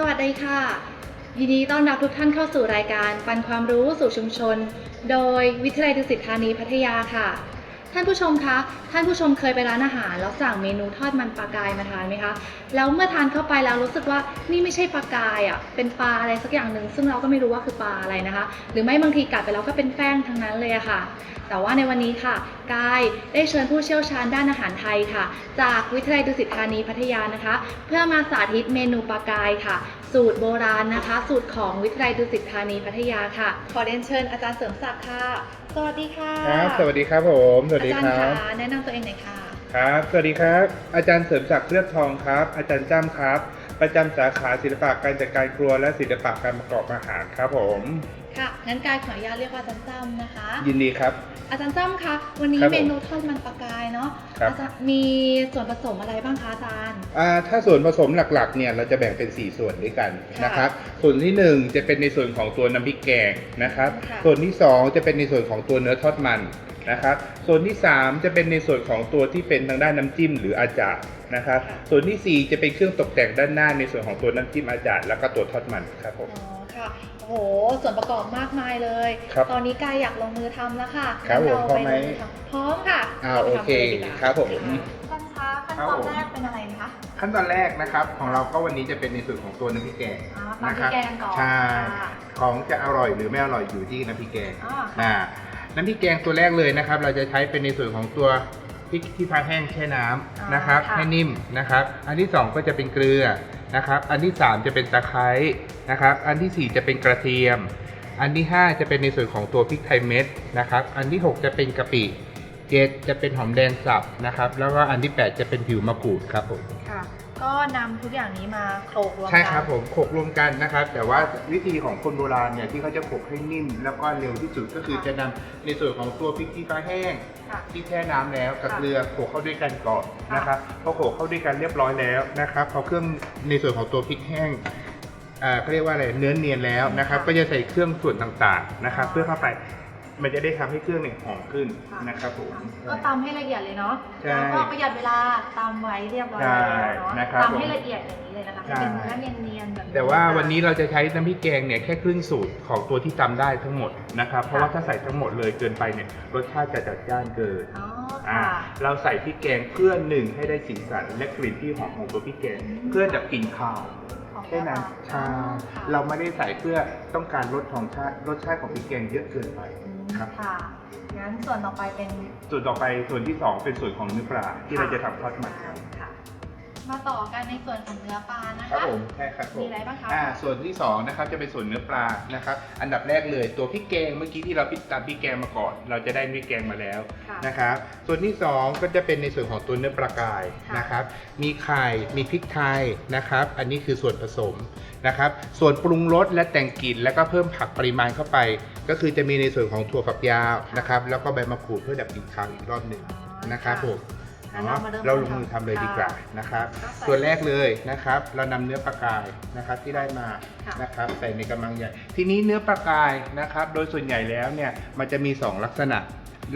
สวัสดีค่ะ ยินดีต้อนรับทุกท่านเข้าสู่รายการปันความรู้สู่ชุมชน โดยวิทยาลัยดุสิตธานีพัทยาค่ะ ท่านผู้ชมคะ ท่านผู้ชมเคยไปร้านอาหาร แล้วสั่งเมนูทอดมันปลากายมาทานไหมคะ แล้วเมื่อทานเข้าไปแล้วรู้สึกว่านี่ไม่ใช่ปลากายอะ เป็นปลาอะไรสักอย่างหนึ่งซึ่งเราก็ไม่รู้ว่าคือปลาอะไรนะคะ หรือไม่บางทีกัดไปแล้วก็เป็นแป้งทั้งนั้นเลยะค่ะ แต่ว่าในวันนี้ค่ะ กายได้เชิญผู้เชี่ยวชาญด้านอาหารไทยค่ะ จากวิทยาลัยดุสิตธานีพัทยานะคะ เพื่อมาสาธิตเมนูปลากายค่ะ สูตรโบราณนะคะ สูตรของวิทยาลัยดุสิตธานีพัทยาค่ะ ขอเรียนเชิญอาจารย์เสริมศักดิ์ค่ะ สวัสดีค่ะครับ สวัสดีครับผม สวัสดีอาคจารรัย์บคะแนะนำตัวเองหน่อยค่ะ ครับ สวัสดีครับ อาจารย์เสริมศักดิ์เลือดทองครับ อาจารย์จ้ำครับ ประจำสาขาศิลปะการจัดการครัวและศิลปะการประกอบอาหารครับผม ค่ะงั้นกายขออนุญาตเรียกว่าอาจารย์จ้ำนะคะ ยินดีครับ อาจารย์จ้ำคะวันนี้ครับผมเมนูทอดมันปลากายเนาะครับ อาจารย์มีส่วนผสมอะไรบ้างคะอาจารย์ อ่าถ้าส่วนผสมหลักๆเนี่ยเราจะแบ่งเป็น 4 ส่วนด้วยกันค่ะนะครับ ส่วนที่ 1 จะเป็นในส่วนของตัวน้ำพริกแกงนะครับ ค่ะ ส่วนที่ 2 จะเป็นในส่วนของตัวเนื้อทอดมันนะครับ ส่วนที่ 3 จะเป็นในส่วนของตัวที่เป็นทางด้านน้ำจิ้มหรืออาจารย์นะครับ ส่วนทีสี่4 จะเป็นเครื่องตกแต่งด้านหน้าในส่วนของตัวน้ำจิ้มอาจารย์แล้วก็ตัวทอดมันครับผม อ๋อ ค่ะ โอ้โห ส่วนประกอบมากมายเลย ครับตอนนี้กายอยากลงมือทำแล้วค่ะครับงั้นผมพร้อมไหมปลงอทำพร้อมค่ะอ่าไปโอทำเคลยดีกว่าครับผม ท่านคะขั้นครับตอนผมแรกเป็นอะไรนะคะ ขั้นตอนแรกนะครับของเราก็วันนี้จะเป็นในส่วนของตัวน้ำพริกแกงอ๋อตำพรินะกครับแกงก่อนใช่ค่ะของจะอร่อยหรือไม่อร่อยอยู่ที่น้ำพริกแกงอ๋ออ่าน้ำพริกแกงตัวแรกเลยนะครับ เราจะใช้เป็นในส่วนของตัวพริกที่พักแห้งแช่น้ำนะครับค่ะ ให้นิ่มนะครับ อันที่สองก็จะเป็นเกลือ นะครับอันที่สามจะเป็นตะไคร้นะครับอันที่สี่จะเป็นกระเทียม อันที่ห้าจะเป็นในส่วนของตัวพริกไทยเม็ดนะครับอันที่หกจะเป็นกะปิ เจ็ดจะเป็นหอมแดงสับนะครับ แล้วก็อันที่แปดจะเป็นผิวมะกรูดครับผมค่ะ ก็นำทุกอย่างนี้มาโขลกรวมกันใช่ครับผมโขลกรวมกันนะครับ แต่ว่าวิธีของคนโบราณเนี่ยที่เขาจะโขลกให้นิ่ม แล้วก็เร็วที่สุดก็คือค่ะจะนำในส่วนของตัวพริกขี้ฟ้าแห้ง ค่ะ ที่แช่น้ำแล้วกับค่ะเกลือโขลกเข้าด้วยกันก่อนค่ะนะครับพอโขลกเข้าด้วยกันเรียบร้อยแล้วนะครับพอเครื่องในส่วนของตัวพริกแห้งอ่าเขาเรียกว่าอะไรเนื้อเนียนแล้วนะครับ ก็จะใส่เครื่องส่วนต่างๆนะครับ เพื่อเข้าไป มันจะได้ทำให้เครื่องเนี่ยหอมขึ้นนะครับผม ก็ตำให้ละเอียดเลยเนาะใช่แล้วก็ประหยัดเวลาตำไว้เรียบร้อยใช่แล้วเนาะนะครับตำให้ละเอียดอย่างนี้เลยนะคะใช่ให้เป็นเนื้อเนียนๆแบบนี้ แต่ว่าวันนี้เราจะใช้น้ำพริกแกงเนี่ยแค่ครึ่งสูตรของตัวที่ตำได้ทั้งหมดนะครับ เพราะว่าถ้าใส่ทั้งหมดเลยเกินไปเนี่ยรสชาติจะจัดจ้านเกิน อ๋ออ่าค่ะ เราใส่พริกแกงเพื่อหนึ่งให้ได้สีสันและกลิ่นที่หอมของตัวพริกแกง อืม เพื่อดับกลิ่นคาวของแค่นั้นเราใช่ค่ะเราไม่ได้ใส่เพื่อต้องการลดของชาติรสชาติของพริกแกงเยอะเกินไป อืม ครับ ค่ะ งั้นส่วนต่อไปเป็นส่วนต่อไปส่วนที่สองเป็นส่วนของเนื้อปลาที่เราจะทำทอดมันครับค่ะ มาต่อกันในส่วนของเนื้อปลานะครัคะ บผมใช่ครับผมมีอะไรบ้างคะ อ่าส่วนที่สองนะครับจะเป็นส่วนเนื้อปลานะครับอันดับแรกเลยตัวพริกแกงเมื่อกี้ที่เราพิตามพริกแกงมาก่อน เราจะได้พริกแกงมาแล้ว ค่ะ นะครับส่วนที่สองก็จะเป็นในส่วนของตัวเนื้อปลากายค่ะนะครับมีไข่มีพริกไทยนะครับ อันนี้คือส่วนผสมนะครับส่วนปรุงรสและแต่งกลิ่นแล้วก็เพิ่มผักปริมาณเข้าไป ก็คือจะมีในส่วนของถั่วฝักยาวนะครับแล้วก็ใบมะกรูดเพื่อดับกลิ่นคาวอีกรอบหนึ่งนะครับผมงั้นเนาะเรามาเริ่มเราลงมือทำเลยดีกว่าค่ะนะครับก็ใส่ส่วนแรกเลยนะครับ เรานำเนื้อปลากายนะครับที่ได้มาค่ะนะครับใส่ในกำมังใหญ่ ทีนี้เนื้อปลากายนะครับ โดยส่วนใหญ่แล้วเนี่ยมันจะมี 2 ลักษณะ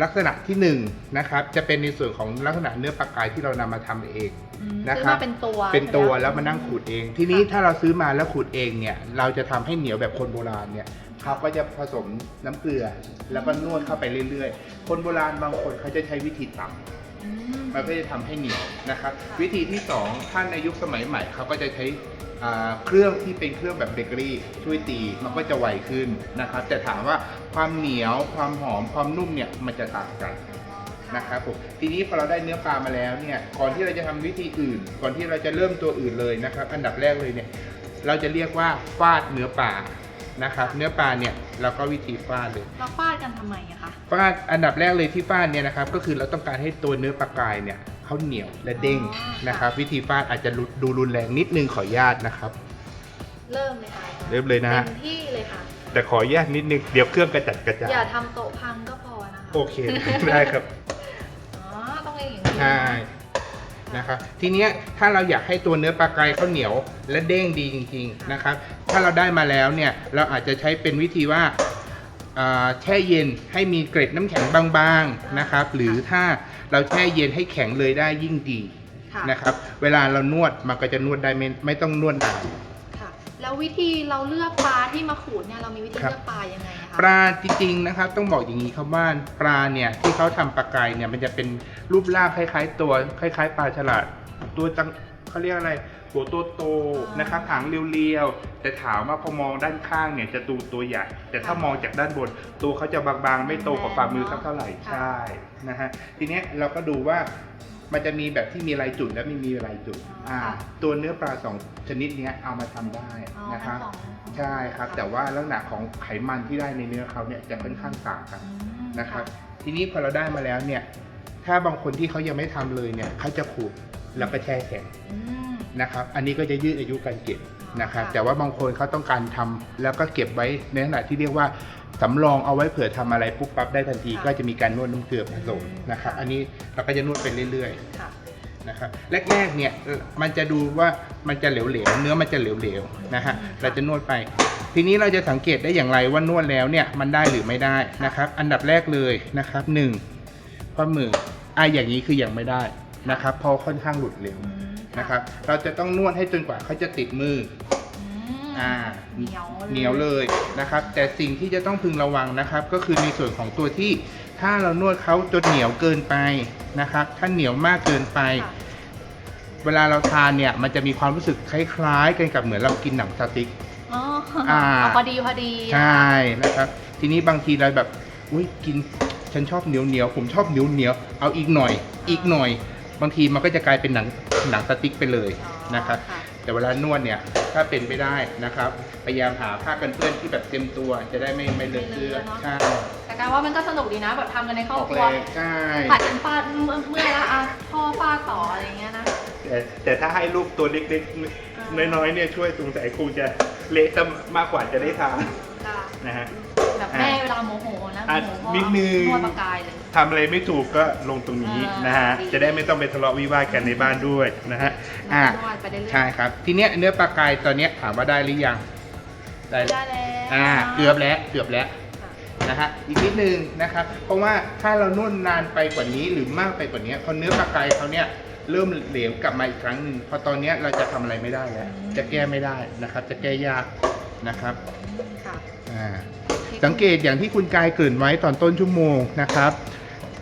ลักษณะที่1นงนะครับจะเป็นในส่วนของลักษณะเนื้อปลากายที่เรานำมาทำเองอืมนะซื้อครับมาเป็นตัวเป็นตัวใช่ไหแล้วมานั่งขูดเอง ทีนี้ถ้าเราซื้อมาแล้วขูดเองเนี่ยเราจะทำให้เหนียวแบบคนโบราณเนี่ย เขาก็จะผสมน้ำเกลือ แล้วก็นวดเข้าไปเรื่อยๆ คนโบราณบางคนเขาจะใช้วิธีตำอืมมันก็จะทำให้เหนียวนะครับ วิธีที่2ท่านในยุคสมัยใหม่เขาก็จะใช้อ่าเครื่องที่เป็นเครื่องแบบเบเกอรี่ช่วยตีมันก็จะไวขึ้นนะครับแต่ถามว่าความเหนียวความหอมความนุ่มเนี่ยมันจะต่างกัน นะครับผมทีนี้พอเราได้เนื้อปลามาแล้วเนี่ยก่อนที่เราจะทำวิธีอื่น ก่อนที่เราจะเริ่มตัวอื่นเลยนะครับ อันดับแรกเลยเนี่ยเราจะเรียกว่าฟาดเนื้อปลา นะครับ เนื้อปลาเนี่ยเราก็วิธีฟาดเลย เราฟาดกันทำไมอะคะ ฟาดอันดับแรกเลยที่ฟาดเนี่ยนะครับก็คือเราต้องการให้ตัวเนื้อปลากายเนี่ยเขาเหนียวและเด้งอ๋อ นะครับ วิธีฟาดอาจจะรุดูรุนแรงนิดนึงขออนุญาตนะครับ เริ่มเลยค่ะเริ่มเลยนะฮะ เต็มที่เลยค่ะ แต่ขออนุญาตนิดนึงเดี๋ยวเครื่องกระจัดกระจายอย่าทำโต๊ะพังก็พอนะคะโอเค ได้ครับอ๋อต้องอย่างนี้ใช่ นะครับทีเนี้ยถ้าเราอยากให้ตัวเนื้อปลากายเขาเหนียวและเด้งดีจริงๆนะครับถ้าเราได้มาแล้วเนี่ยเราอาจจะใช้เป็นวิธีว่าอ่าแช่เย็นให้มีเกร็ดน้ำแข็งบางๆนะครับ หรือถ้าเราแช่เย็นให้แข็งเลยได้ยิ่งดีค่ะนะครับ เวลาเรานวดมันก็จะนวดได้ไม่ไม่ต้องนวดนานค่ะแล้ววิธีเราเลือกปลาที่มาขูดเนี่ยเรามีวิธีครับเลือกปลายังไงอะคะปลาจริงๆนะครับต้องบอกอย่างนี้ครับว่าปลาเนี่ยที่เขาทำปลากายเนี่ยมันจะเป็น รูปร่างคล้าย ๆ ตัวคล้าย ๆ ปลาฉลาด ตัวจังเขาเรียกอะไร หัวโตโตๆนะครับหางเรียวๆแต่ถามว่าพอมองด้านข้างเนี่ยจะดูตัวใหญ่แต่ถ้ามองจากด้านบน ตัวเขาจะบางๆ ไม่โตกว่าฝ่ามือสักเท่าไหร่ใช่นะฮะทีเนี้ยเราก็ดูว่ามันจะมีแบบที่มีลายจุดและไม่มีลายจุดอ่าตัวเนื้อปลาสองชนิดเนี้ยเอามาทำได้อ๋อนะครับทั้งสองใช่ครับ แต่ว่าลักษณะของไขมันที่ได้ในเนื้อเขาเนี่ยจะค่อนข้างต่างกันอืมนะครับ ทีนี้พอเราได้มาแล้วเนี่ย ถ้าบางคนที่เขายังไม่ทำเลยเนี่ยเขาจะขูดแล้วก็แช่แข็งนะครับ อันนี้ก็จะยืดอายุการเก็บนะครับ แต่ว่าบางคนเขาต้องการทำแล้วก็เก็บไว้ในขณะที่เรียกว่าสำรองเอาไว้เผื่อทำอะไรปุ๊บปั๊บได้ทันที ก็จะมีการนวดน้ำเกลือผสมนะครับ อันนี้เราก็จะนวดไปเรื่อยๆนะครับแรกๆเนี่ยมันจะดูว่ามันจะเหลวๆเนื้อมันจะเหลวๆนะฮะเราจะนวดไปทีนี้เราจะสังเกตได้อย่างไรว่านวดแล้วเนี่ยมันได้หรือไม่ได้นะครับ อันดับแรกเลยนะครับหนึ่ง ปลาหมืออะอย่างนี้คือยังไม่ได้นะครับเพราะค่อนข้างหลุดเร็วนะครับ เราจะต้องนวดให้จนกว่าเขาจะติดมืออ่าเหนียวเหนียวเลยนะครับ แต่สิ่งที่จะต้องพึงระวังนะครับ ก็คือในส่วนของตัวที่ถ้าเรานวดเขาจนเหนียวเกินไปนะครับ ถ้าเหนียวมากเกินไป เวลาเราทานเนี่ยมันจะมีความรู้สึกคล้ายๆกันกับเหมือนเรากินหนังสติ๊กอ๋อพอดีพอดีใช่นะครับ ทีนี้บางทีเราแบบอุ้ยกิน ฉันชอบเหนียวเหนียวๆผมชอบเหนียวเหนียวๆเอาอีกหน่อย อีกหน่อย บางทีมันก็จะกลายเป็นหนังหนังสติ๊กไปเลยอ๋อนะครับแต่เวลานวดเนี่ยถ้าเป็นไปได้นะครับ พยายามหาผ้ากันเปื้อนที่แบบเต็มตัว จะได้ไม่ไม่เลอะเลือดใช่แต่การว่ามันก็สนุกดีนะแบบทำกันในครออบอกครัแรวงใช่ผัดกันฟาดเมื่อยแล้วอะพ่อฟาดต่ออะไรอย่างเงี้ยนะแต่แต่ถ้าให้ลูกตัวเล็กอ่าๆน้อยๆเนี่ยช่วยสงสัยคงจะเละซะมากกว่าจะได้ทานค่ะนะฮะ แบบแม่เวลาโมโหนะโมอะโหพ่อนิดนึงนวดปากกายเลย ทำอะไรไม่ถูกก็ลงตรงนี้อ่านนะฮะดีจะได้ไม่ต้องไปทะเลาะวิวาทกันในบ้านด้วยนะฮะ อ่านวดไปเรื่อยๆ ใช่ครับ ทีเนี้ยเนื้อปลากายตอนเนี้ยถามว่าได้หรือยัง ได้ได้แล้วอ่า เกือบแล้ว เกือบแล้วค่ะนะฮะ อีกนิดนึงนะครับ เพราะว่าถ้าเรานวดนานไปกว่านี้หรือมากไปกว่านี้พอเนื้อปลากายเขาเนี่ยเริ่มเหลวกลับมาอีกครั้งหนึ่งพอตอนเนี้ยเราจะทำอะไรไม่ได้แล้ว จะแก้ไม่ได้นะครับ จะแก้ยากนะครับ ค่ะ อ่า สังเกตอย่างที่คุณกายเกริ่นไว้ตอนต้นชั่วโมงนะครับ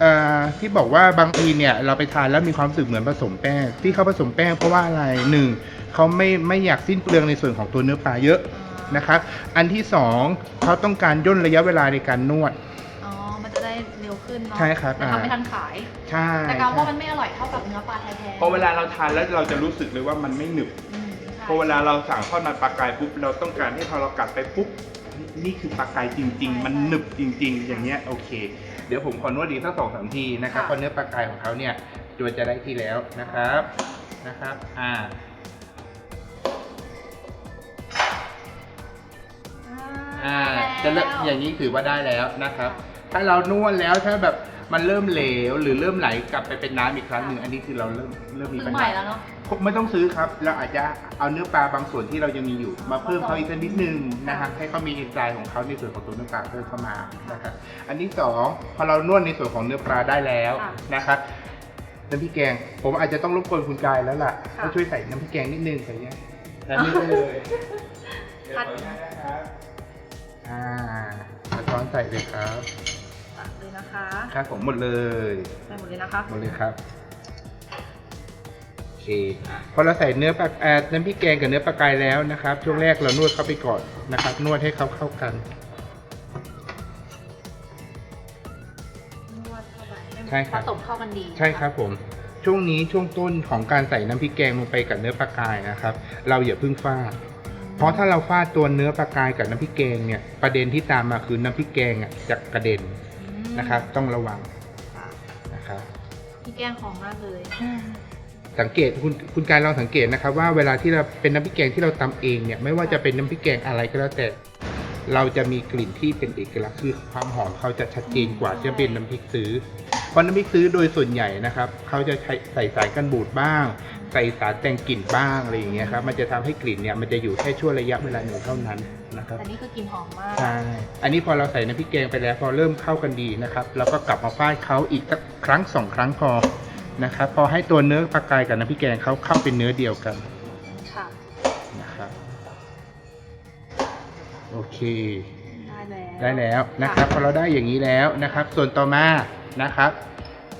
เอ่อที่บอกว่าบางทีเนี่ยเราไปทานแล้วมีความรู้สึกเหมือนผสมแป้ง ที่เขาผสมแป้งเพราะว่าอะไรหนึ่งเขาไม่ไม่อยากสิ้นเปลืองในส่วนของตัวเนื้อปลาเยอะนะครับอันที่สองเขาต้องการย่นระยะเวลาในการนวดอ๋อมันจะได้เร็วขึ้นเนาะใช่ครับแต่ทำไม่อ่าทันขายใช่แต่การว่ามันไม่อร่อยเท่ากับเนื้อปลาแท้ๆพอเวลาเราทานแล้วเราจะรู้สึกเลยว่ามันไม่หนึบอืมใช่พอเวลาเราสั่งทอดมันปลากายปุ๊บเราต้องการให้พอเรากัดไปปุ๊บ นี่นี่คือปลากายจริง ๆ มันหนึบจริง ๆ อย่างเงี้ยโอเค เดี๋ยวผมขอนวดอีกสักสองสามทีนะครับเพราะเนื้อปลากายของเขาเนี่ยตัวจะได้ที่แล้วนะครับนะครับ อ่าอ่าจะเริ่มอย่างนี้ถือว่าได้แล้วนะครับ ถ้าเรานวดแล้วถ้าแบบมันเริ่มเหลวหรือเริ่มไหลกลับไปเป็นน้ำอีกครั้งหนึ่งอันนี้คือเราเริ่มเริ่มมีซื้ปัอญใหม่หาแล้วเนาะ ไม่ต้องซื้อครับ เราอาจจะเอาเนื้อปลาบางส่วนที่เรายังมีอยู่ มาเพิ่มเขาอีกสักนิดนึงนะครับให้เขามีเอนไซม์ของเขาในส่วนของตัวเนื้อปลาเพิ่มเข้ามานะครับอันที่สองพอเรานวดในส่วนของเนื้อปลาได้แล้วนะครับน้ำพริกแกง ผมอาจจะต้องรบกวนคุณกายแล้วล่ะให้ช่วยใส่น้ำพริกแกงนิดนึงใส่เนี่ยแต่นี่ได้เลยเดี๋ยวขออนุญาตนะครับอ่าเอาช้อนใส่เลยครับตักเลยนะคะครับผมหมดเลยใส่หมดเลยนะคะหมดเลยครับโอเค พอเราใส่เนื้อปลาเอ่อน้ำพริกแกงกับเนื้อปลากายแล้วนะครับ ช่วงแรกเรานวดเข้าไปก่อนนะครับ นวดให้เขาเข้ากันนวดเข้าไปใช่ครับผสมเข้ากันดีใช่ครับผม ช่วงนี้ช่วงต้นของการใส่น้ำพริกแกงลงไปกับเนื้อปลากายนะครับ เราอย่าเพิ่งฟาดเพราะถ้าเราฟาดตัวเนื้อปลากายกับน้ำพริกแกงเนี่ยประเด็นที่ตามมาคือน้ำพริกแกงอะจะกระเด็นอืมนะครับ ต้องระวังค่ะนะครับพี่แกงหอมมากเลย สังเกตคุณคุณการลองสังเกตนะครับว่าเวลาที่เราเป็นน้ำพริกแกงที่เราตำเองเนี่ยไม่ว่าจะเป็นน้ำพริกแกงอะไรก็แล้วแต่ เราจะมีกลิ่นที่เป็นเอกลักษณ์คือความหอมเขาจะชัดเจนกว่าจะเป็นน้ำพริกซื้อเพราะน้ำพริกซื้อโดยส่วนใหญ่นะครับเขาจะใช้ใส่สารกันบูดบ้าง ใส่สารแต่งกลิ่นบ้างอะไรอย่างเงี้ยครับมันจะทำให้กลิ่นเนี่ยมันจะอยู่แค่ช่วงระยะเวลาหนึ่งเท่านั้นนะครับแต่นี่คือกลิ่นหอมมากใช่อันนี้พอเราใส่น้ำพริกแกงไปแล้วพอเริ่มเข้ากันดีนะครับเราก็กลับมาฟาดเขาอีกสักครั้งสองครั้งพอ นะครับพอให้ตัวเนื้อปลากายกับน้ำพริกแกงเขาเข้าเป็นเนื้อเดียวกันค่ะนะครับได้แล้วได้แล้วนะครับพอเราได้อย่างนี้แล้วนะครับ ส่วนต่อมานะครับ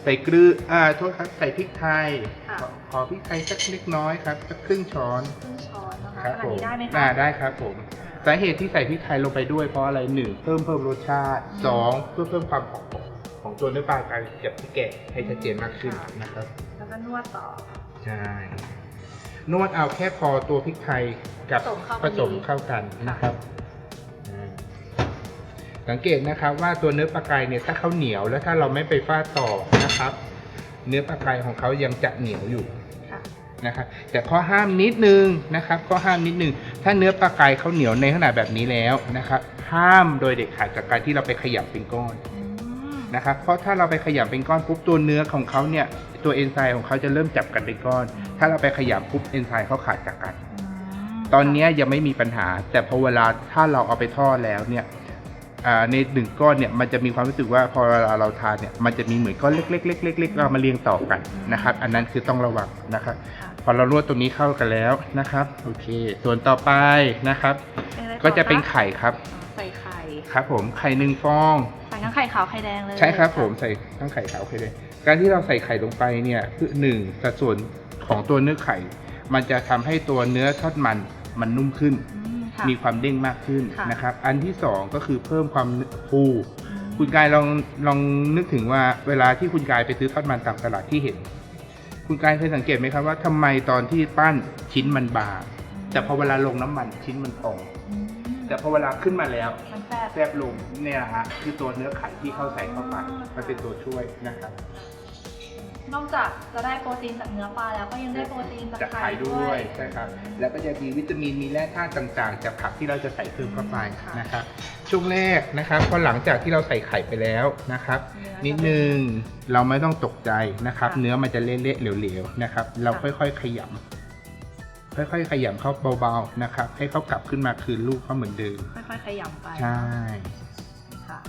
ใส่เกลืออ่าโทษครับใส่พริกไทยค่ะขอขอพริกไทยสักเล็กน้อยครับสักครึ่งช้อนครึ่งช้อนนะคะครับขนาผดมนี้ได้ไหมคะอ่าได้ครับผมสาเหตุที่ใส่พริกไทยลงไปด้วยเพราะอะไรหนึ่งเพิ่มเพิ่มรสชาติอืมสองเพื่อเพิ่มความหอม ของตัวเนื้อปลากายกับพริกแกงให้ชัดเจนมากขึ้นค่ะนะครับ แล้วก็นวดต่อ ใช่ นวดเอาแค่พอตัวพริกไทยกับผสมเข้าผสมเข้ากันนะครับอ่าสังเกตนะครับว่าตัวเนื้อปลากายเนี่ยถ้าเขาเหนียวแล้วถ้าเราไม่ไปฟาดต่อนะครับ เนื้อปลากายของเขายังจะเหนียวอยู่ค่ะนะครับแต่ข้อห้ามนิดนึงนะครับข้อห้ามนิดนึง ถ้าเนื้อปลากายเขาเหนียวในขนาดแบบนี้แล้วนะครับ ห้ามโดยเด็ดขาดจากการที่เราไปขยำเป็นก้อนอืม นะครับเพราะถ้าเราไปขยำเป็นก้อนปุ๊บตัวเนื้อของเขาเนี่ยตัวเอนไซม์ของเขาจะเริ่มจับกันเป็นก้อน ถ้าเราไปขยำปุ๊บเอนไซม์เขาขาดจากกันมตอนเนี้ยยังไม่มีปัญหา แต่พอเวลาถ้าเราเอาไปทอดแล้วเนี่ยอ่าในหนึ่งก้อนเนี่ยมันจะมีความรู้สึกว่าพอเวลาเราทานเนี่ยมันจะมีเหมือนก้อนเล็กๆๆๆๆเรามาเรียงต่อกันนะครับ อันนั้นคือต้องระวังนะครับค่ะพอเรานวดตรงนี้เข้ากันแล้วนะครับโอเค ส่วนต่อไปนะครับเป็นอะไรต่อก็จะเป็นคไข่ครับอ๋อใส่ไข่ครับผมไข่หนึ่งฟองใส่ ทั้งไข่ขาวไข่แดงเลยใช่ครับผมใส่ทั้งไข่ขาวไข่แดงการที่เราใส่ไข่ลงไปเนี่ยคือหนึ่งสัดส่วนของตัวเนื้อไข่ มันจะทำให้ตัวเนื้อทอดมันมันนุ่มขึ้นอืมค่ะมีความเด้งมากขึ้นค่ะนะครับ อันที่สองก็คือเพิ่มความฟูอืมคุณกายลองลองนึกถึงว่าเวลาที่คุณกายไปซื้อทอดมันตามตลาดที่เห็น คุณกายเคยสังเกตไหมครับว่าทำไมตอนที่ปั้นชิ้นมันบางแต่พอเวลาลงน้ำมันชิ้นมันตรงอืม แต่พอเวลาขึ้นมาแล้วมันแซ่บแฟบลงเนี่ยนะฮะคือตัวเนื้อไข่ที่เข้าใส่เข้าไปมันเป็นตัวช่วยนะครับนอกจากจะได้โปรตีนจากเนื้อปลาแล้วก็ยังได้โปรตีนจากจากไข่ไข่ด้ด้ววยย ใช่ครับแล้วก็จะมีวิตามินมีแร่ธาตุต่างๆ จากผักที่เราจะใส่เพิ่มเข้าไปค่ะนะครับช่วงแรกนะครับพอหลังจากที่เราใส่ไข่ไปแล้วนะครับ เนื้อ นิดนึงเราไม่ต้องตกใจนะครับ ค่ะ เนื้อมันจะเละๆเหลวๆนะครับ เราค่ะค่อยๆขยำ ค่อยๆขยำเข้าเบาๆนะครับ ให้เขากลับขึ้นมาคืนลูกเขาเหมือนเดิม ค่อยๆขยำไปใช่ ค่ะ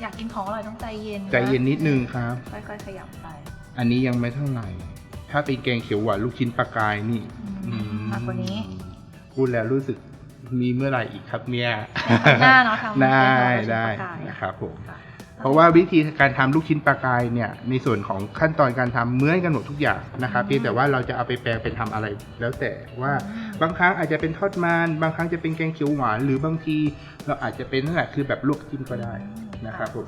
อยากกินของอร่อยต้องใจเย็นใจเย็นนิดนึงครับ ค่อยๆขยำไปอันนี้ยังไม่เท่าไหร่ ถ้าเป็นแกงเขียวหวานลูกชิ้นปลากายนี่อืมมากกว่านี้พูดแล้วรู้สึกมีเมื่อไหร่อีกครับเนี่ย ทำหน้าเนาะทำได้เป็นได้ปลากายนะครับผม ค่ะ เพราะว่าวิธีการทำลูกชิ้นปลากายเนี่ยในส่วนของขั้นตอนการทำเหมือนกันหมดทุกอย่างนะครับอืมเพียงแต่ว่าเราจะเอาไปแปลงเป็นทำอะไร แล้วแต่ว่าอืมบางครั้งอาจจะเป็นทอดมันบางครั้งจะเป็นแกงเขียวหวาน หรือบางทีเราอาจจะเป็นนั่นแหละคือแบบลวกจิ้มก็ได้นะครับผม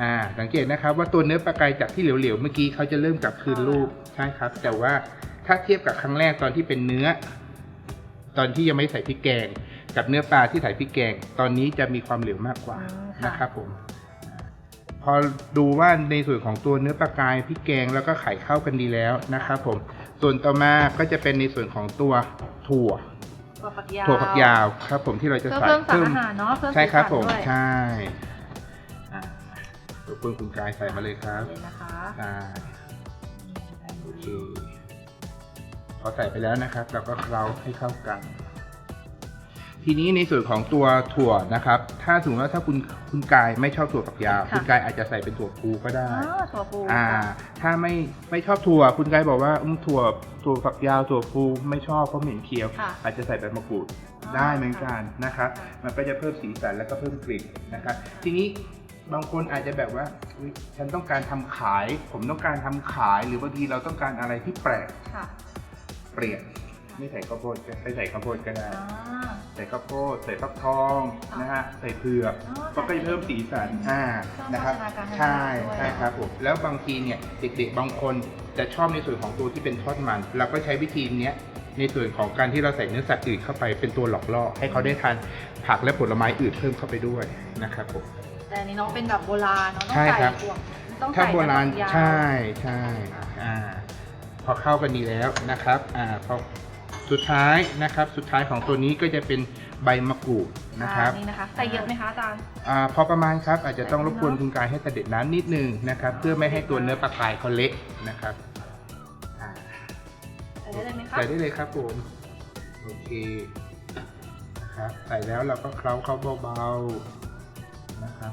อ่าสังเกตนะครับว่าตัวเนื้อปลากายจากที่เหลวๆเมื่อกี้เขาจะเริ่มกลับคืนรูปใช่ครับ แต่ว่าถ้าเทียบกับครั้งแรกตอนที่เป็นเนื้อ ตอนที่ยังไม่ใส่พริกแกง กับเนื้อปลาที่ใส่พริกแกง ตอนนี้จะมีความเหลวมากกว่าอืมค่ะนะครับผม พอดูว่าในส่วนของตัวเนื้อปลากายพริกแกงแล้วก็ไข่เข้ากันดีแล้วนะครับผมส่วนต่อมาก็จะเป็นในส่วนของตัวถั่วถั่วฝักยาวถั่วฝักยาวครับ ผมที่เราจะเพื่อใส่เพิ่มสารอาหารเนาะเพิ่มใช่ครับสีผสันมด้วยใช่อ่าตัวคุณคุณกายใส่มาเลยครับเลยนะคะอ่าโอเคพอใส่ไปแล้วนะครับ เราก็เคล้าให้เข้ากัน ทีนี้ในส่วนของตัวถั่วนะครับ ถ้าสมมติว่าถ้าคุณคุณกายไม่ชอบถั่วฝักยาว ค่ะ คุณกายอาจจะใส่เป็นถั่วพูก็ได้ อ๋อถั่วพูอ่า ถ้าไม่ไม่ชอบถั่ว คุณกายบอกว่าอืมถั่วถั่วฝักยาวถั่วพูไม่ชอบเพราะเหม็นเคี้ยว ค่ะ อาจจะใส่ใบมะกรูดอ๋อได้เหมือนกันนะครับค่ะมันก็จะเพิ่มสีสันแล้วก็เพิ่มกลิ่นนะครับ ทีนี้บางคนอาจจะแบบว่าอุ๊ยฉันต้องการทำขาย ผมต้องการทำขาย หรือบางทีเราต้องการอะไรที่แปลกค่ะ เปลี่ยน ไม่ใส่ข้าวโพดก็ไม่ใส่ข้าวโพดก็ได้อ่าใส่ข้าวโพดใส่ฟักทองค่ะนะฮะใส่เผือกอ๋อก็จะเพิ่มสีสันอ่าเพิ่มนะครับโภชนาการให้ใช่ด้วย ใช่ครับผมแล้วบางทีเนี่ยเด็กๆบางคนจะชอบในส่วนของตัวที่เป็นทอดมัน เราก็ใช้วิธีเนี้ยในส่วนของการที่เราใส่เนื้อสัตว์อื่นเข้าไปเป็นตัวหลอกล่อให้เขาได้ทานผักและผลไม้อื่นเพิ่มเข้าไปด้วยนะครับผม แต่อันนี้น้องเป็นแบบโบราณเนาะต้องใช่ใส่ครับถั่วต้องถ้าใส่โบราณถั่วฝักยาว ใช่ใช่อ่าพอเข้ากันดีแล้วนะครับอ่าพอ สุดท้ายนะครับสุดท้ายของตัวนี้ก็จะเป็นใบมะกรูดนะครับอ่านี่นะคะใส่เยอะไหมคะอาจารย์อ่าพอประมาณครับอาจจะต้องรบกวนคุณกายให้เสด็จน้ำนิดนึงนะครับ เพื่อไม่ให้ตัวเนื้อปลากายเขาเละนะครับอ่าใส่ได้เลยไหมคะใส่ได้เลยครับผมโอเคนะครับใส่แล้วเราก็เคล้าเข้าเบาๆนะครับ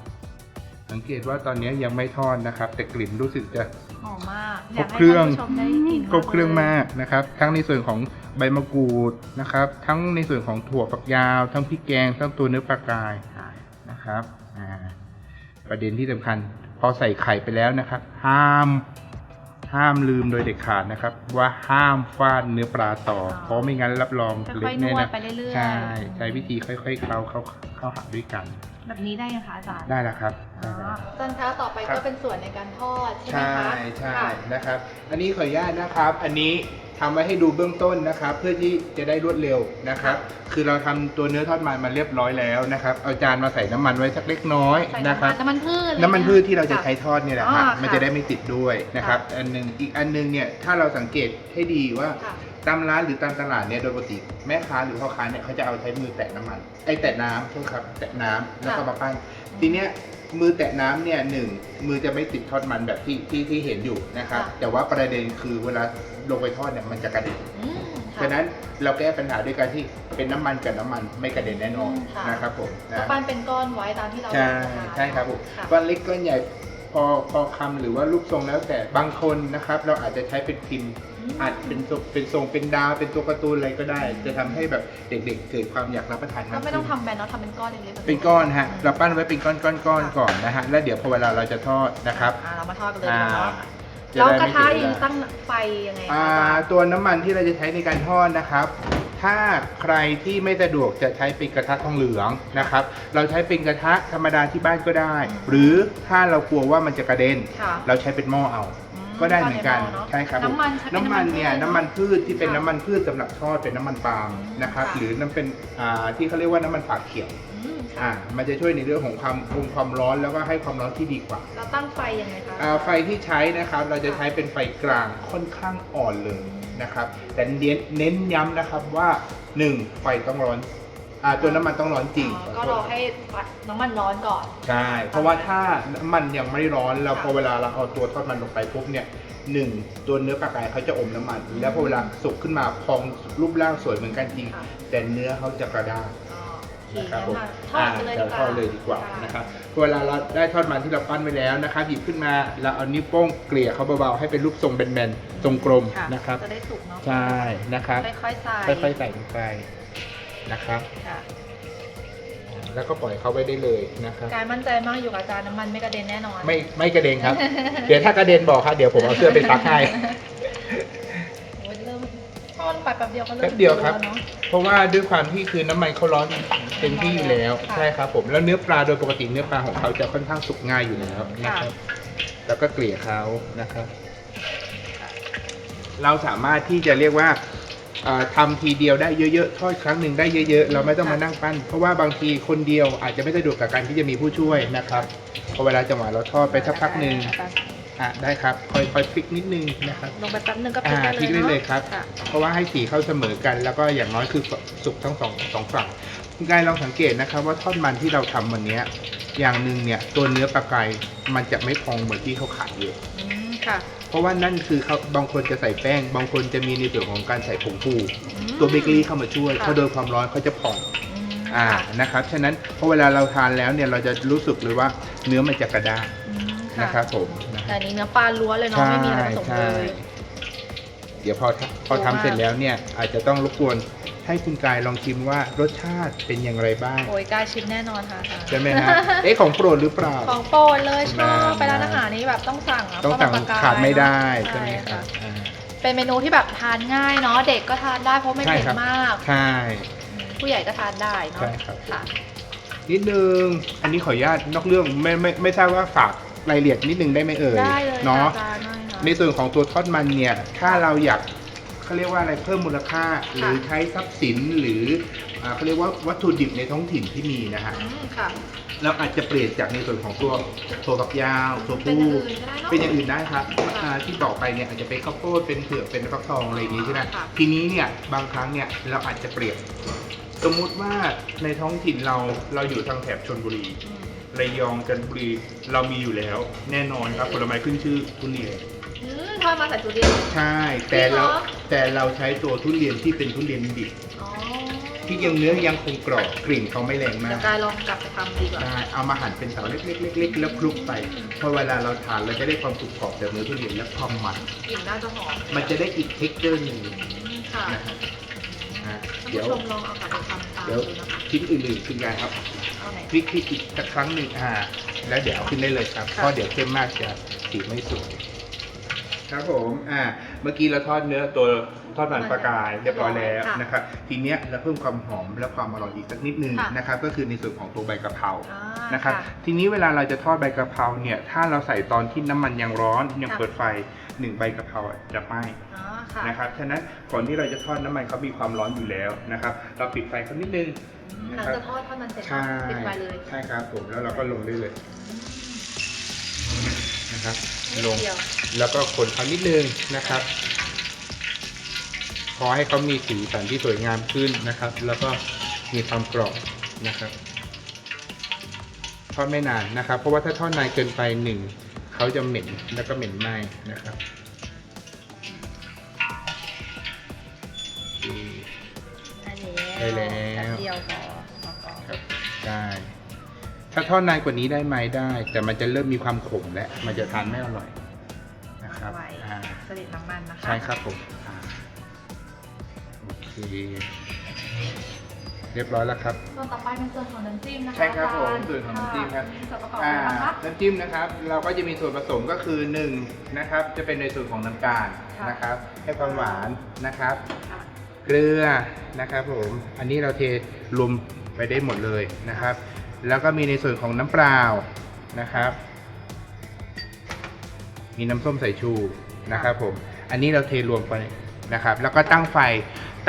สังเกตว่าตอนนี้ยังไม่ทอดนะครับ แต่กลิ่นรู้สึกจะหอมมากครบเครื่องยากให้ท่านผู้ชมได้กลิ่นครบเครื่องมากนะครับ ทั้งในส่วนของ ใบมะกรูดนะครับ ทั้งในส่วนของถั่วฝักยาว ทั้งพริกแกงทั้งตัวเนื้อปลากรายค่ะนะครับอ่าประเด็นที่สำคัญ พอใส่ไข่ไปแล้วนะครับ ห้าม ห้ามลืมโดยเด็ดขาดนะครับ ว่าห้ามฟาดเนื้อปลาต่ออ๋อเพราะไม่งั้นรับรองค่เละอยๆนแน่วดนะไปเรื่อยๆใช่ใช้วิธีค่อยๆเคล้าเข้าเข้าหาด้วยกัน แบบนี้ได้ยังคะอาจารย์ได้แล้วครับอ๋ได้แล้วอจนคะต่อไปครับก็เป็นส่วนในการทอดใช่ไหมใช่คะใช่ค่ะนะครับ อันนี้ขออนุญาตนะครับ อันนี้ ทำไว้ให้ดูเบื้องต้นนะครับ เพื่อที่จะได้รวดเร็วนะครับ คือเราทำตัวเนื้อทอดมันมาเรียบร้อยแล้วนะครับ เอาจานมาใส่น้ำมันไว้สักเล็กน้อยใส่นะน้ำคมัรันบน้ำมันพืชน้ำมันพืชที่เราจะค่ใช้ทอดเนี่ยแหละครับอ๋อค่ะมันจะได้ไม่ติดด้วยนะครับ อันหนึงอีกอันหนึงเนี่ยถ้าเราสังเกตให้ดีว่าค่ะ ตามร้านหรือตามตลาดเนี่ยโดยปกติแม่ค้าหรือพ่อค้าเนี่ยเขาจะเอาใช้มือแตะน้ำมันไอ้แตะน้ำโทษครับ แตะน้ำแล้วก็มาปั้นทีเนี้ยมือแตะน้ำเนี่ยหนึ่งมือจะไม่ติดทอดมันแบบที่ที่ที่เห็นอยู่นะครับ ค่ะ แต่ว่าประเด็นคือเวลา ลงไปทอดเนี่ยมันจะกระเด็นอืมค่ะฉะนั้นเราแก้ปัญหาด้วยการที่เป็นน้ำมันกับน้ำมันไม่กระเด็นแน่นอนอืมค่ะนะครับผมก็นะปั้นเป็นก้อนไว้ตามที่เราใช่จะทานใช่ครับผมค่ะก้อนเล็กก้อนใหญ่พอพอคำหรือว่ารูปทรงแล้วแต่บางคนนะครับ เราอาจจะใช้เป็นพิมพ์อาจเป็นทรงเป็นทรงเป็นดาวเป็นตัวการ์ตูนอะไรก็ได้ จะทำให้แบบเด็กๆ เกิดความอยากรับประทานก็มากไม่ขึ้ต้องนทำแบนเนาะทำเป็นก้อนเล็กๆเป็นก้อนฮะเราปั้นไว้เป็นก้อนก้อนก้อนก่อนนะฮะแล้วเดี๋ยวพอเวลาเราจะทอดนะครับ อ่าเรามาทอดกันเลยอ่าดีกว่าเนาะ จแล้วได้กระไม่ทะเสียิงเวลาตั้งไฟยังไงคะอ่าอาจารย์ตัวน้ำมันที่เราจะใช้ในการทอดนะครับ ถ้าใครที่ไม่สะดวกจะใช้เป็นกระทะทองเหลืองนะครับ เราใช้เป็นกระทะธรรมดาที่บ้านก็ได้ หรือถ้าเรากลัวว่ามันจะกระเด็นค่ะเราใช้เป็นหม้อเอาอืมก็ได้เหมือนกันทดใหม้อเอะใช่ครับผมน้ำมันใช้เป็น้ำมันเนี่ยพืชน้ำมันพืชที่เป็นค่ะน้ำมันพืชสำหรับทอดเป็นน้ำมันปาล์มนะครับค่ะหรือน้ำเป็นอ่าที่เขาเรียกว่าน้ำมันฝาเขียว อืมอ่าค่ะมันจะช่วยในเรื่องของความคงความร้อนแล้วก็ให้ความร้อนที่ดีกว่า เราตั้งไฟยังไงคะอ่าไฟที่ใช้นะครับเราจะใช้เป็นไฟกลางค่อนข้างอ่อนเลยนะครับ แต่เน้นเน้นย้ำนะครับว่าหนึ่งไฟต้องร้อนอ่าตัวน้ำมันต้องร้อนจริงอ๋อก็รอให้น้ำมันร้อนก่อน ใช่ เพราะว่าถ้าน้ำมันยังไม่ร้อนแล้วค่ะพอเวลาเราเอาตัวทอดมันลงไปปุ๊บเนี่ยหนึ่งตัวเนื้อปลากายเขาจะอมน้ำมัน แล้วพอเวลาสุกขึ้นมาพองรูปร่างสวยเหมือนกันจริงค่ะแต่เนื้อเขาจะกระด้างอ๋อโอเค นะครับผมงั้นมาทอดกันเลยดีอ่ากว่าทอดเลยดีกว่าค่ะนะครับพอเวลาเราได้ทอดมันที่เราปั้นไว้แล้วนะครับหยิบขึ้นมาเราเอานิ้วโป้งเกลี่ยเขาเบาๆให้เป็นรูปทรงแบนๆทรงกลมค่ะนะครับจะได้สุกเนาะใช่นะครับค่อยๆใส่ค่อยๆใส่ลงไปนะครับค่ะแล้วก็ปล่อยเขาไว้ได้เลยนะครับ การมั่นใจมากอยู่กับอาจารย์น้ำมันไม่กระเด็นแน่นอน ไม่ไม่กระเด็นครับ เดี๋ยวถ้ากระเด็นบอกครับเดี๋ยวผมเอาเสื้อไปซักให้โอ้ยเริ่ม ทอดไปแป๊บเดียวก็เริ่มแป๊บเดียวครับแล้วเนาะเพราะว่าด้วยความที่คือน้ำมันเขาร้อนเต็มที่อยู่แล้วค่ะ ใช่ครับผมแล้วเนื้อปลาโดยปกติเนื้อปลาของเขาจะค่อนข้างสุกง่ายอยู่แล้วนะครับ แล้วก็เกลี่ยเขานะครับ เราสามารถที่จะเรียกว่าเอ่อทำทีเดียวได้เยอะๆทอดครั้งหนึ่งได้เยอะๆ เราไม่ต้องมานั่งปั้น เพราะว่าบางทีคนเดียวอาจจะไม่สะดวกกับการที่จะมีผู้ช่วยนะครับพอเวลาจังหวะเราทอดไปสักพักหนึ่ง อะได้ครับคอยคอยพลิกนิดนึงนะครับลงไปแป๊บนึงก็พลิกอ่าได้เลยพลิกได้เลยครับ ค่ะเพราะว่าให้สีเข้าเสมอกัน แล้วก็อย่างน้อยคือสุกทั้งสองสองฝั่งคุณกายลองสังเกตนะครับ ว่าทอดมันที่เราทำวันเนี้ยอย่างหนึ่งเนี่ยตัวเนื้อปลากายมันจะไม่พองเหมือนที่เขาขายอยู่อืมค่ะเพราะว่านั่นคือเขาบางคนจะใส่แป้ง บางคนจะมีในส่วนของการใส่ผงฟู อืม ตัวเบเกอรี่เข้ามาช่วยค่ะ เพราะโดนความร้อนเขาจะพองอืมอ่า ค่ะ นะครับ ฉะนั้นพอเวลาเราทานแล้วเนี่ย เราจะรู้สึกเลยว่าเนื้อมันจะกระด้าง อืมนะครับผมนะแต่อันนี้เนื้อปลาล้วนเลยเนาะไม่มีอะไรผสมเลย เดี๋ยวพอทพอทำเสร็จแล้วเนี่ยอาจจะต้องรบกวนให้คุณกายลองชิมว่ารสชาติเป็นอย่างไรบ้าง โอ้ยกล้าชิมแน่นอนค่ะอาจารย์ใช่ไหมฮะ เอ๊ะของโปรดหรือเปล่า ของโปรดเลยชอบนะไปร้านอาหารนี้แบบต้องสั่งะต้องสั่งเพระนปลกยขาดไม่ได้เนอะใช่ไหมคค่ะรับอ่า เป็นเมนูที่แบบทานง่ายเนาะเด็กก็ทานได้เพราะไม่ใช่เผ็ดครับ มาก ใช่อืมผู้ใหญ่ก็ทานได้เนาะใช่ครับ ค่ะ นิดนึง อันนี้ขออนุญาตนอกเรื่องไม่ไม่ไม่ทราบว่าฝาก รายละเอียดนิดนึงได้ไหมเอ่ยได้เลยเนาะอาจารย์ได้ค่ะ ในส่วนของตัวทอดมันเนี่ยถ้าเราอยากเขาเรียกว่าอะไรเพิ่มมูลค่า หรือใช้ทรัพย์สินหรืออ่าเขาเรียกว่าวัตถุดิบในท้องถิ่นที่มีนะฮะ อืมค่ะ เราอาจจะเปลี่ยนจากในส่วนของตัวตัวฝักยาวตัวเป็นผู้อย่างอื่นก็ได้เนาะเป็นอย่างอื่นได้ครับค่ะอ่าที่บอกไปเนี่ยอาจจะเป็นข้าวโพดเป็นเผือกเป็นฟักทองอะไรอย่างนี้ใช่ไหมค่ะ ทีนี้เนี่ยบางครั้งเนี่ยเราอาจจะเปลี่ยนสมมุติว่าในท้องถิ่นเราเราอยู่ทางแถบชนบุรี อืม ระยองจันทบุรีเรามีอยู่แล้ว แน่นอนครับผลไม้ขึ้นชื่อทุเรียนอืมทอดมาใส่ทุเรียน ใช่แต่เราจริงเหรอ แต่เราใช้ตัวทุเรียนที่เป็นทุเรียนดิบอ๋อที่ยังเนื้อยังคงกรอบกลิ่นเขาไม่แรงมาเดี๋ยก วกายลองกลับไปทำดีกว่าได้เอามาหั่นเป็นเสาเล็กๆเล็กๆแล้วคลุกไปพอเวลาเราทานเราจะได้ความกรุบกรอบจากเนื้อทุเรียนและความมัน กลิ่นน่าจะหอมมันจะได้อีกเท็กเจอร์หนึ่งอืมค่ะอะท่านเดี๋ยวผู้ชมลองเอากลับไปทำตาม เดี๋ยวดูนะคะชิ้นอื่นๆคุณยายครับเอาไหนพลิกพลิกอีกสักครั้งหนึ่งอ่า แล้วเดี๋ยวเอาขึ้นได้เลยครับค่ะเพราะเดี๋ยวเข้มมากจะสีไม่สวยครับผมอ่าเมื่อกี้เราทอดเนื้อตัวทอดมันปลากายเรียบร้อยแล้วค่ะนะครับ ทีเนี้ยเราเพิ่มความหอมและความอร่อยอีกสักนิดนึงค่ะนะครับ ก็คือในส่วนของตัวใบกะเพราอ่านะครับค่ะทีนี้เวลาเราจะทอดใบกะเพราเนี่ย ถ้าเราใส่ตอนที่น้ำมันยังร้อนยังค่ะเปิดไฟ หนึ่งใบกะเพราอะจะไหม้อ๋อค่ะนะครับฉะนั้นก่อนที่เราจะทอดน้ำมันเขามีความร้อนอยู่แล้วนะครับ เราปิดไฟเขานิดนึงหนะลังครับจากทอดทอดมันเสร็จใช่ปิดไฟเลยใช่ครับผมแล้วเราก็ลงได้เลยนะครับ ลงเดียวแล้วก็คนเขานิดนึงนะครับพอให้เขามีสีสันที่สวยงามขึ้นนะครับ แล้วก็มีความกรอบนะครับทอดไม่นานนะครับ เพราะว่าถ้าทอดนานเกินไปหนึ่ง เขาจะเหม็นแล้วก็เหม็นไหม้นะครับโอเคอันนี้ได้แล้วแป๊บเดียวพอพอพอครับได้ถ้าทอดนานกว่านี้ได้ไหมได้ แต่มันจะเริ่มมีความขมและมันจะทานไม่อร่อยนะครับไว้อ่าเสด็จน้ำมันนะคะใช่ครับผมอ่าโอเค เรียบร้อยแล้วครับ ส่วนต่อไปเป็นส่วนของน้ำจิ้มนะคะใช่ครับผมอาจาย์ส่วนของน้ำจิ้มครับะส่วนประกอบอ่าอะไรบ้างคะน้ำจิ้มนะครับ เราก็จะมีส่วนผสมก็คือหนึ่งนะครับจะเป็นในส่วนของน้ำตาลค่ะนะครับให้ความหวานนะครับค่ะเกลือนะครับผมอันนี้เราเทรวมไปได้หมดเลยนะครับ แล้วก็มีในส่วนของน้ำเปล่านะครับ มีน้ำส้มสายชูนะครับผมอันนี้เราเทรวมไปนะครับ แล้วก็ตั้งไฟ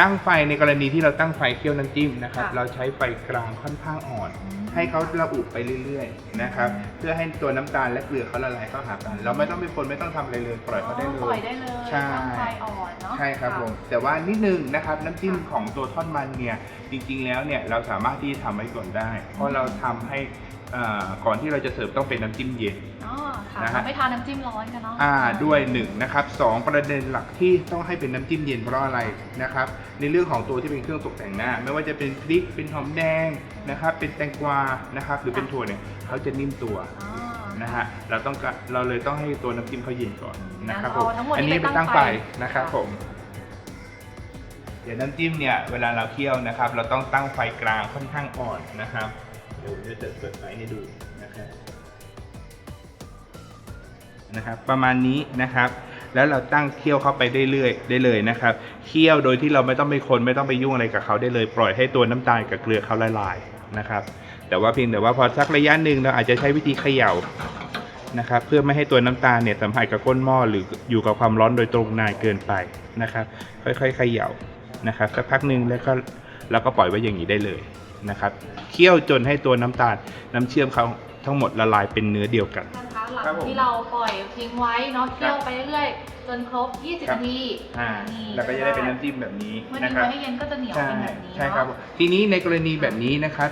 ตั้งไฟในกรณีที่เราตั้งไฟเคี่ยวน้ำจิ้มนะครับ ค่ะ เราใช้ไฟกลางค่อนข้างอ่อนอืมให้เขาระอุไปเรื่อยๆนะครับ เพื่อให้ตัวน้ำตาลและเกลือเขาละลายเข้าหากัน เราไม่ต้องไปคนไม่ต้องทำอะไรเลยปล่อยเขาได้เลปล่อยย ได้เลยใช่ตั้งไฟอ่อนเนาะ ใช่ครับะผมแต่ว่านิดนึงนะครับน้ำจิ้มค่ะของตัวทอดมันเนี่ยจริงๆแล้วเนี่ยเราสามารถที่จะทำไว้ก่อนได้ เพราะเราทำให้อ่า ก่อนที่เราจะเสิร์ฟต้องเป็นน้ำจิ้มเย็น อ๋อค่ะนะฮะ เราไม่ทานน้ำจิ้มร้อนกันเนาะอ่าด้วยหนึ่งนะครับสองประเด็นหลักที่ต้องให้เป็นน้ำจิ้มเย็นเพราะอะไรนะครับในเรื่องของตัวที่เป็นเครื่องตกแต่งหน้า ไม่ว่าจะเป็นพริกเป็นหอมแดงนะครับเป็นแตงกวานะครับหรือเป็นถั่วเนี่ยเขาจะนิ่มตัวอ๋อนะฮะเราต้องการเราเลยต้องให้ตัวน้ำจิ้มเขาเย็นก่อนนะครับผงั้นมเอาทั้งหมดอันนี้นี้ไปไปตั้ตั้งงไฟไฟนะครับค่ะผมเดี๋ยวน้ำจิ้มเนี่ยเวลาเราเคี่ยวนะครับ เราต้องตั้งไฟกลางค่อนข้างอ่อนนะครับ เดี๋ยวผมจะเปิดไฟให้ดูนะครับนะครับ ประมาณนี้นะครับ แล้วเราตั้งเคี่ยวเข้าไปได้เรื่อยได้เลยนะครับเคี่ยวโดยที่เราไม่ต้องไปคนไม่ต้องไปยุ่งอะไรกับเขาได้เลย ปล่อยให้ตัวน้ำตาลกับเกลือเขาละลายนะครับ แต่ว่าเพียงแต่ว่าพอสักระยะหนึ่งเราอาจจะใช้วิธีเขย่านะครับ เพื่อไม่ให้ตัวน้ำตาลเนี่ยสัมผัสกับก้นหม้อหรืออยู่กับความร้อนโดยตรงนานเกินไปนะครับ ค่อยๆเขย่านะครับสักพักหนึ่งแล้วก็เราก็ปล่อยไว้อย่างนี้ได้เลย นะครับเคี่ยวจนให้ตัวน้ำตาลน้ำเชื่อมเขาทั้งหมดละลายเป็นเนื้อเดียวกันท่านคะหลังครับผมที่เราปล่อยทิ้งไว้เนาะเคี่ยวไปเรื่อยๆจนครบ 20ครับ นาทีอ่านี่แล้วก็จะได้เป็นน้ำจิ้มแบบนี้เมื่อนะทิ้งครับ ไว้ให้เย็นก็จะเหนียวใช่เป็นแบบนี้ใช่ครับเนาะ ทีนี้ในกรณีแบบนี้นะครับ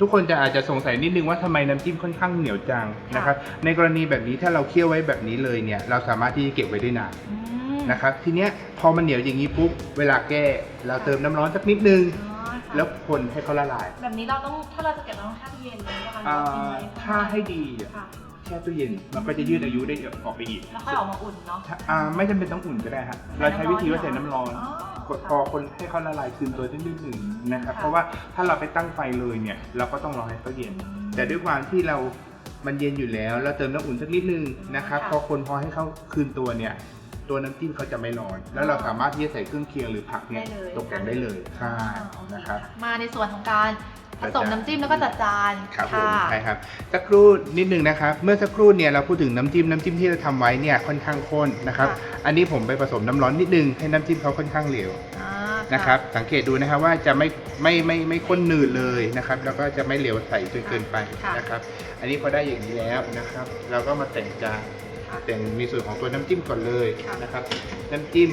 ทุกคนจะอาจจะสงสัยนิดนึงว่าทำไมน้ำจิ้มค่อนข้างเหนียวจังนะครับ ในกรณีแบบนี้ถ้าเราเคี่ยวไว้แบบนี้เลยเนี่ย เราสามารถที่จะเก็บไว้ได้นานอืม นะครับ ทีเนี้ยพอมันเหนียวอย่างนี้ปุ๊บเวลาแก้เราเติมน้ำร้อนสักนิดนึง อ๋อค่ะ แล้วคนให้เขาละลายแบบนี้เราต้องถ้าเราจะเก็บเราต้องแช่ตู้เย็นเลยนะคะอ่าหรือว่าทิ้งไว้ถ้าให้ดีอะค่ะแช่ตู้เย็นมันก็จะยืดอายุได้ออกไปอีกแล้วค่อยออกมาอุ่นเนาะอ่าไม่จำเป็นต้องอุ่นก็ได้ฮะเราใช้วิธีว่าใส่น้ำร้อน อ๋อกดพอคนให้เขาละลายคืนตัวนิดหนึ่งนะครับค่ะเพราะว่าถ้าเราไปตั้งไฟเลยเนี่ย เราก็ต้องรอให้เขาเย็น แต่ด้วยความที่เรามันเย็นอยู่แล้วแล้วเติมน้ำอุ่นสักนิดนึงนะครับค่ะพอคนพอให้เขาคืนตัวเนี่ย ตัวน้ำจิ้มเขาจะไม่ร้อน แล้วเราสามารถที่จะใส่เครื่องเคียงหรือผักเนี่ยได้เลย ตกแต่งได้เลยใช่อ่าโอเนะครับ มาในส่วนของการผสมน้ำจิ้มแล้วก็จัดจานครับผมค่ะใช่ครับสักครู่นิดนึงนะครับ เมื่อสักครู่เนี่ยเราพูดถึงน้ำจิ้มน้ำจิ้มที่เราทำไว้เนี่ยค่อนข้างข้นนะครับค่ะอันนี้ผมไปผสมน้ำร้อนนิดนึงให้น้ำจิ้มเขาค่อนข้างเหลวอ่านะครับ สังเกตดูนะครับว่าจะไม่ไม่ไม่ไม่ข้นหนืดเลยนะครับ แล้วก็จะไม่เหลวใสจนเกินไปค่ะนะครับ อันนี้พอได้อย่างนี้แล้วนะครับ เราก็มาแต่งจานค่ะ แต่งมีส่วนของตัวน้ำจิ้มก่อนเลยค่ะนะครับ น้ำจิ้ม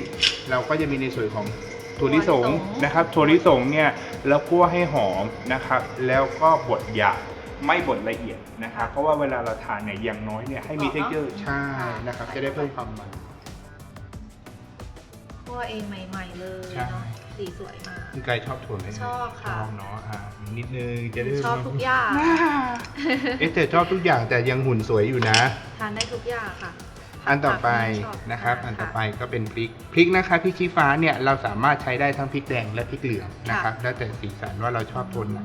เราก็จะมีในส่วนของถั่วลิสงถั่วลิสงนะครับถั่วลิสงเนี่ยเราคั่วให้หอมนะครับ แล้วก็บดหยาบไม่บดละเอียดนะครับ เพราะว่าเวลาเราทานเนี่ยอย่างน้อยเนี่ยให้มีเท็กเจอร์ใช่นะครับ จะได้เพิ่มความมันคั่วเองใหม่ ๆ เลยใช่ เนาะ สีสวยมากคุณกายชอบถั่วไหมชอบค่ะ ชอบเนาะอ่านิดนึงจะได้ชอบทุกอย่าง เอ๊ะแต่ชอบทุกอย่างแต่ยังหุ่นสวยอยู่นะ ทานได้ทุกอย่างค่ะอันต่อไปชอบนะครับค่ะอันต่อไปก็เป็นพริก พริกนะคะพริกชี้ฟ้าเนี่ยเราสามารถใช้ได้ทั้งพริกแดงและพริกเหลืองนะครับ แล้วแต่สีสันว่าเราชอบโทนไหน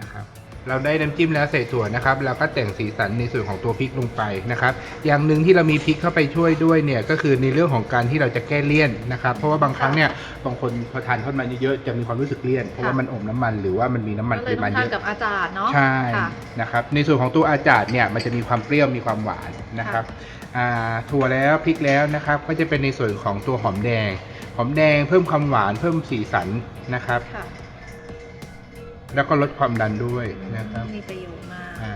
นะครับ เราได้น้ำจิ้มแล้วใส่ถั่วนะครับเราก็แต่งสีสันในส่วนของตัวพริกลงไปนะครับ อย่างหนึ่งที่เรามีพริกเข้าไปช่วยด้วยเนี่ยก็คือในเรื่องของการที่เราจะแก้เลี่ยนนะครับ เพราะว่าบางครั้งเนี่ยบางคนพอทานทอดมันเยอะๆจะมีความรู้สึกเลี่ยนเพราะว่ามันอมน้ำมันหรือว่ามันมีน้ำมันก็ปเลยริต้มาอณงเยทานอะกับอาจารย์เนาะใช่ค่ะนะครับในส่วนของตัวอาจารย์เนี่ยมันจะมีความเปรี้ยวมีความหวานนะครับอ่าถั่วแล้วพริกแล้วนะครับ ก็จะเป็นในส่วนของตัวหอมแดง หอมแดงเพิ่มความหวานเพิ่มสีสันนะครับค่ะ แล้วก็ลดความดันด้วยนะครับ มีประโยชน์มากอ่า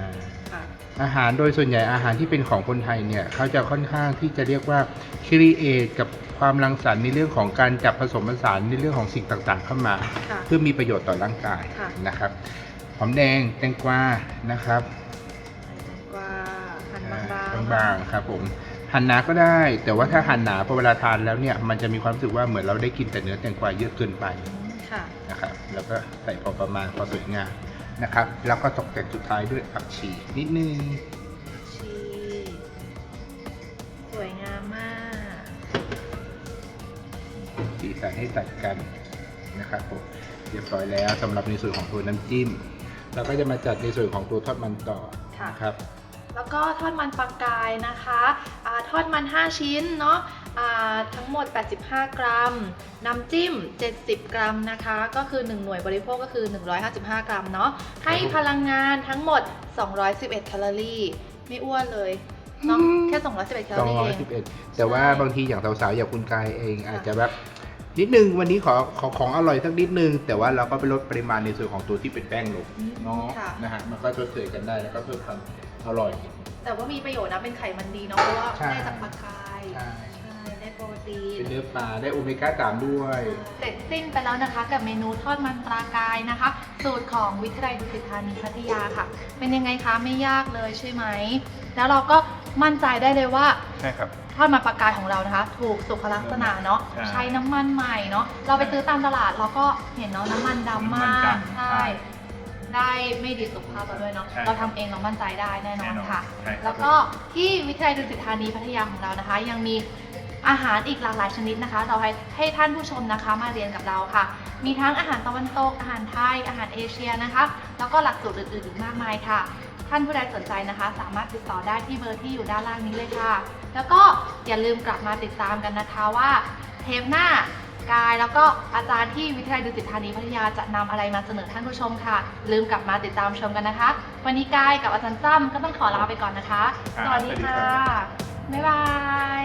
ค่ะอาหารโดยส่วนใหญ่อาหารที่เป็นของคนไทยเนี่ยเขาจะค่อนข้างที่จะเรียกว่าครีเอทกับความรังสรรค์ในเรื่องของการจับผสมผสานในเรื่องของสิ่งต่างๆ เข้ามา ค่ะ เพื่อมีประโยชน์ต่อร่างกายค่ะ นะครับหอมแดงแตงกวานะครับกว่าหั่นบางบางๆบางๆครับผมหั่นหนาก็ได้ แต่ว่าถ้าหั่นหนาพอเวลาทานแล้วเนี่ยมันจะมีความรู้สึกว่าเหมือนเราได้กินแต่เนื้อแตงกวาเยอะเกินไปค่ะ นะครับ แล้วก็ใส่พอประมาณพอสวยงามนะครับ แล้วก็ตกแต่งสุดท้ายด้วยผักชีนิดนึงชีสวยงามมากสีสันให้ตัดกันนะครับผมเรียบร้อยแล้วสำหรับในส่วนของตัวน้ำจิ้ม เราก็จะมาจัดในส่วนของตัวทอดมันต่อค่ะนะครับ แล้วก็ทอดมันปลากายนะคะอาทอดมัน 5 ชิ้นเนาะอ่าทั้งหมด 85 กรัม น้ำจิ้ม 70 กรัมนะคะ ก็คือ 1 หน่วยบริโภคก็คือ 155 กรัมเนาะ ให้พลังงานทั้งหมด 211 แคลอรี่ ไม่อ้วนเลยเนาะอืมแค่ 211 แคลอรี่เอง211 แต่ว่าใช่บางทีอย่างสาวๆ อย่างคุณกายเองค่ะอาจจะแบบนิดนึงวันนี้ขอขอของอร่อยสักนิดนึง แต่ว่าเราก็ไปลดปริมาณในส่วนของตัวที่เป็นแป้งลงเนาะค่ะนะฮะมันก็ชดเชยกันได้แล้วก็เพิ่มความ อร่อย แต่ว่ามีประโยชน์นะ เป็นไขมันดีเนาะเพราะว่าใช่ ได้จากปลากายใช่ใช่ได้โปรตีน เป็นเนื้อปลาได้โอเมก้า3ด้วย เสร็จสิ้นไปแล้วนะคะกับเมนูทอดมันปลากายนะคะ สูตรของวิทยาลัยดุสิตธานีพัทยาค่ะ เป็นยังไงคะไม่ยากเลยใช่ไหม แล้วเราก็มั่นใจได้เลยว่าใช่ครับ ทอดมันปลากายของเรานะคะ ถูกสุขลักษณะเนาะใช่ใช้น้ำมันใหม่เนาะเราไปซื้อตามตลาดเราก็เห็นเนาะน้ำมันดำมากน้ำมันดำใช่ ได้ไม่ดีสุขภาพเราด้วยเนาะ ใช่เราทำเองเรามั่นใจได้แน่นอนค่ะใช่ครับ แล้วก็ที่วิทยาลัยดุสิตธานีพัทยาของเรานะคะ ยังมีอาหารอีกหลากหลายชนิดนะคะ เราให้ให้ท่านผู้ชมนะคะมาเรียนกับเราค่ะ มีทั้งอาหารตะวันตก อาหารไทย อาหารเอเชียนะคะ แล้วก็หลักสูตรอื่นๆอีกมากมายค่ะ ท่านผู้ใดสนใจนะคะ สามารถติดต่อได้ที่เบอร์ที่อยู่ด้านล่างนี้เลยค่ะ แล้วก็อย่าลืมกลับมาติดตามกันนะคะว่า เทปหน้า กาย แล้วก็อาจารย์ที่วิทยาลัยดุสิตธานีพัทยาจะนำอะไรมาเสนอท่านผู้ชมค่ะ ลืมกลับมาติดตามชมกันนะคะ วันนี้กายกับอาจารย์จ้ำก็ต้องขอลาไปก่อนนะคะครับสวัสดีสวัสดีค่ะครับบ๊ายบาย